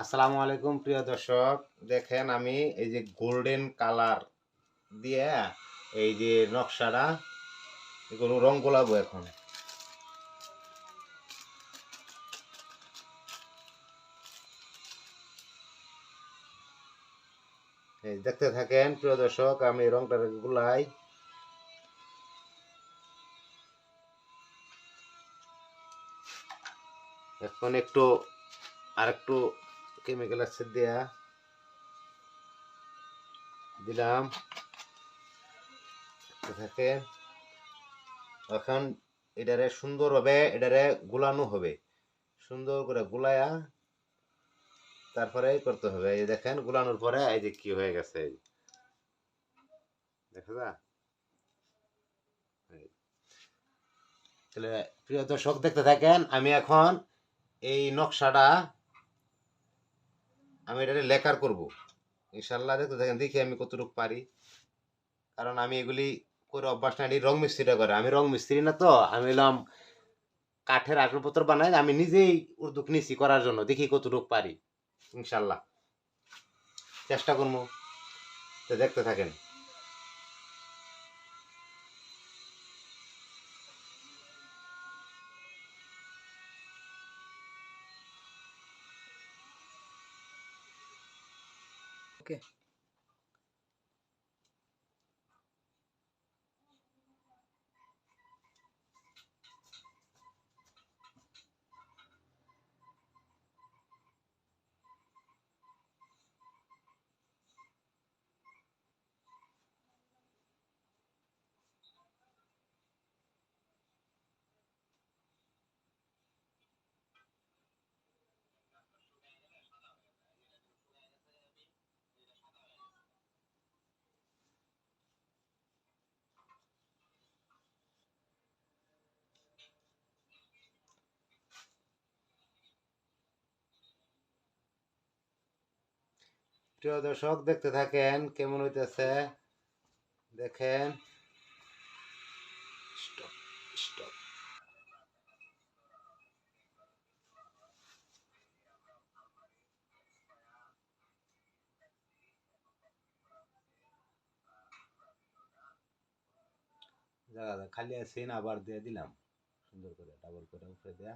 আসসালামু আলাইকুম, প্রিয় দর্শক। দেখেন আমি এই যে গোল্ডেন কালার দিয়ে এই যে নকশাটা, এগুলো রং গোলাবো এখন। দেখতে থাকেন, প্রিয় দর্শক, আমি রংটা গুলাই। এখন একটু আর একটু কেমিক্যাল আছে দেয়া। দিলাম। থাকে। এখন এটারে সুন্দরভাবে এটারে গুলানো হবে। সুন্দর করে গুলায়া তারপরে করতে হবে। এই দেখেন, গুলানোর পরে এই যে কি হয়ে গেছে। দেখা যা। তাহলে প্রিয় দর্শক, দেখতে থাকেন, আমি এখন এই নকশাটা আমি এটা লেখার করব। ইনশাল্লাহ দেখতে থাকেন, দেখি আমি কতটুকু পারি। কারণ আমি এগুলি করে অভ্যাস না রং মিস্ত্রিটা করে। আমি রং মিস্ত্রি না তো, আমি এলাম কাঠের আসবাবপত্র বানাই, আমি নিজেই উদ্যোগ নিছি করার জন্য, দেখি কতটুকু পারি। ইনশাল্লাহ। চেষ্টা করব। তো দেখতে থাকেন। ¿Qué? প্রিয় দর্শক, দেখতে থাকেন, কেমন হইতেছে? দেখেন। খালি আছে আবার দিয়ে দিলাম। সুন্দর করে ডাবল করে উপরে দেয়া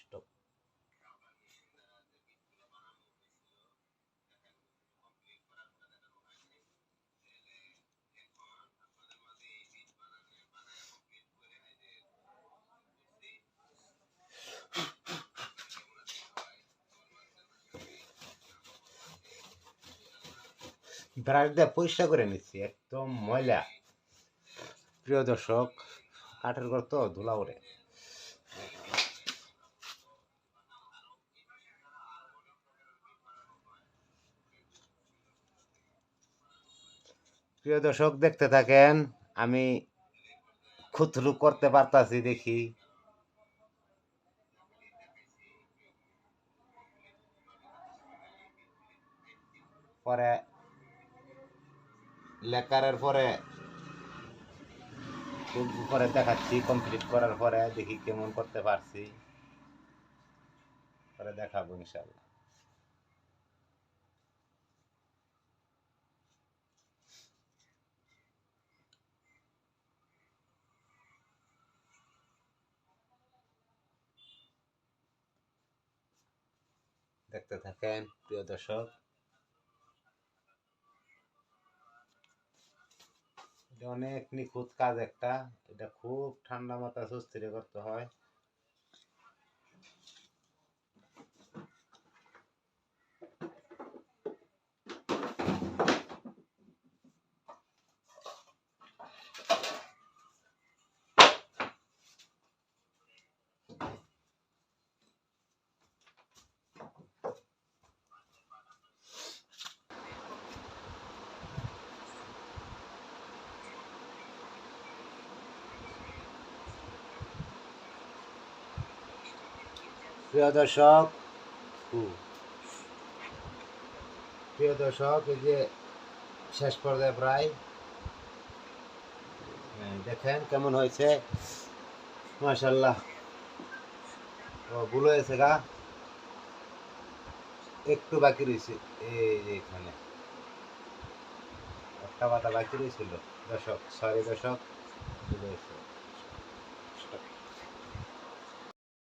স্টপ ব্রাশ পরিষ্কার করে নিচ্ছি, একদম ময়লা। প্রিয় দর্শক, কাঠের ঘর তো ধুলা ওরে প্রিয় দর্শক, দেখতে থাকেন, আমি খুতলু করতে পারতাছি দেখি। পরে লেকারের পরে পরে দেখাচ্ছি কমপ্লিট করার পরে দেখি কেমন করতে পারছি। পরে দেখাবো ইনশাল্লাহ দেখতে থাকেন, প্রিয় দর্শক। অনেক নিখুঁত কাজ একটা। এটা খুব ঠান্ডা মাথা সুস্থির করতে হয়। প্রিয় দর্শক প্রিয় দর্শক, এই যে শেষ পর্যায়ে প্রায় দেখেন কেমন হয়েছে। মাশাল্লাহ ও, ভুল হয়েছে গা। একটু বাকি রয়েছে, এই যে এখানে। একটা পাতা বাকি রয়েছিল। দর্শক সরি দর্শক